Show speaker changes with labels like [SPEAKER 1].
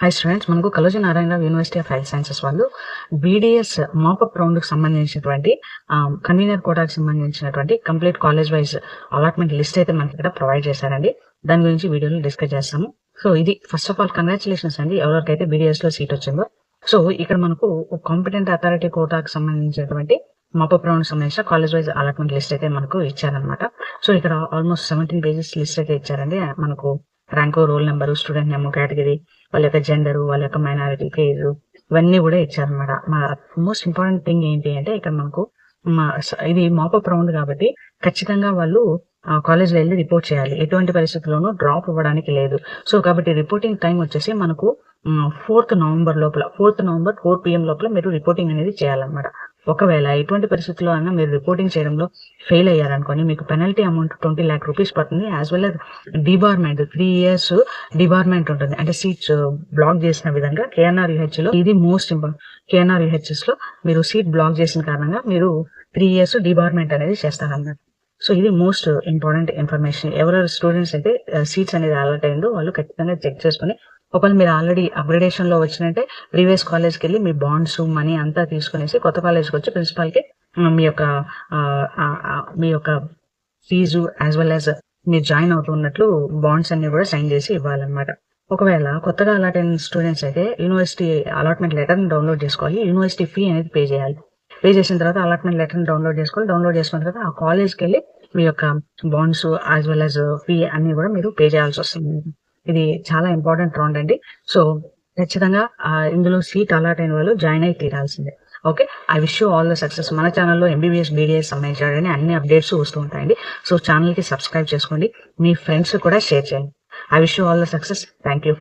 [SPEAKER 1] Hi students మనకు Kaloji Narayanarao university of health sciences వాళ్ళు BDS mop up రౌండ్కి సంబంధించినటువంటి కన్వీనర్ కోటాకి సంబంధించినటువంటి complete college wise allotment list అయితే మనకి ఇక్కడ ప్రొవైడ్ చేశారండి. దాని గురించి వీడియోలో డిస్కస్ చేస్తాము. సో ఇది ఫస్ట్ ఆఫ్ ఆల్ కంగ్రాచులేషన్స్ అండి. ఎవరికైతే బీడీఎస్లో సీట్ వచ్చిందో. సో ఇక్కడ మనకు కాంపిటెంట్ అథారిటీ కోటాకి సంబంధించినటువంటి మాపప్ రౌండ్ సంబంధించిన కాలేజ్ వైజ్ అలాట్మెంట్ లిస్ట్ అయితే మనకు ఇచ్చారనమాట సో ఇక్కడ ఆల్మోస్ట్ సెవెంటీన్ పేజెస్ లిస్ట్ అయితే ఇచ్చారండి. మనకు rank roll number student number category వాళ్ళ యొక్క జెండరు వాళ్ళ యొక్క మైనారిటీ ఫేజ్ ఇవన్నీ కూడా ఇచ్చారనమాట మా మోస్ట్ ఇంపార్టెంట్ థింగ్ ఏంటి అంటే ఇక్కడ మనకు మా ఇది మాపప్ రౌండ్ కాబట్టి ఖచ్చితంగా వాళ్ళు కాలేజ్లో వెళ్ళి రిపోర్ట్ చేయాలి. ఎటువంటి పరిస్థితుల్లోనూ డ్రాప్ ఇవ్వడానికి లేదు. సో కాబట్టి రిపోర్టింగ్ టైం వచ్చేసి మనకు ఫోర్త్ నవంబర్ లోపల ఫోర్త్ నవంబర్ ఫోర్ పిఎం లోపల మీరు రిపోర్టింగ్ అనేది చేయాలన్నమాట. ఒకవేళ ఎటువంటి పరిస్థితుల్లో అయినా మీరు రిపోర్టింగ్ చేయడంలో ఫెయిల్ అయ్యారనుకోని మీకు penalty amount twenty lakh rupees పడుతుంది as well as debarment three years debarment ఉంటుంది. అంటే సీట్స్ బ్లాక్ చేసిన విధంగా కేఎన్ఆర్ యూహెచ్లో ఇది మోస్ట్ ఇంపార్టెంట్ కేఎన్ఆర్ యూహెచ్ఎస్లో మీరు సీట్ బ్లాక్ చేసిన కారణంగా మీరు త్రీ ఇయర్స్ డిబార్మెంట్ అనేది చేస్తారన్నమాట. సో ఇది మోస్ట్ ఇంపార్టెంట్ ఇన్ఫర్మేషన్ ఎవరెవరు స్టూడెంట్స్ అయితే uh, సీట్స్ అనేది అలర్ట్ అయిందో వాళ్ళు ఖచ్చితంగా చెక్ చేసుకొని ఒకవేళ మీరు ఆల్రెడీ అప్గ్రేడేషన్లో వచ్చినట్టే ప్రీవియస్ కాలేజ్కి వెళ్ళి మీ బాండ్స్ మనీ అంతా తీసుకునేసి కొత్త కాలేజ్కి వచ్చి ప్రిన్సిపాల్కి మీ యొక్క మీ యొక్క ఫీజు యాజ్ వెల్ యాజ్ మీరు జాయిన్ అవుతున్నట్లు బాండ్స్ అన్ని కూడా సైన్ చేసి ఇవ్వాలన్నమాట. ఒకవేళ కొత్తగా అలాట్ అయిన స్టూడెంట్స్ అయితే యూనివర్సిటీ అలాట్మెంట్ లెటర్ డౌన్లోడ్ చేసుకోవాలి. యూనివర్సిటీ ఫీ అనేది పే చేయాలి. పే చేసిన తర్వాత అలాట్మెంట్ లెటర్ డౌన్లోడ్ చేసుకోవాలి. డౌన్లోడ్ చేసుకున్న తర్వాత ఆ కాలేజ్కి వెళ్ళి మీ యొక్క bonds as well as fee అన్ని కూడా మీరు పే చేయాల్సి వస్తుంది. ఇది చాలా ఇంపార్టెంట్ రౌండ్ అండి. సో ఖచ్చితంగా ఇందులో సీట్ అలాట్ అయిన వాళ్ళు జాయిన్ అయి తీరాల్సిందే. Okay I wish you all the success మన ఛానల్లో ఎంబీబీఎస్ బీడీఎస్ సంబంధించిన అన్ని అప్డేట్స్ వస్తూ ఉంటాయండి. సో ఛానల్కి సబ్స్క్రైబ్ చేసుకోండి. మీ ఫ్రెండ్స్ కూడా షేర్ చేయండి. I wish you all the success thank you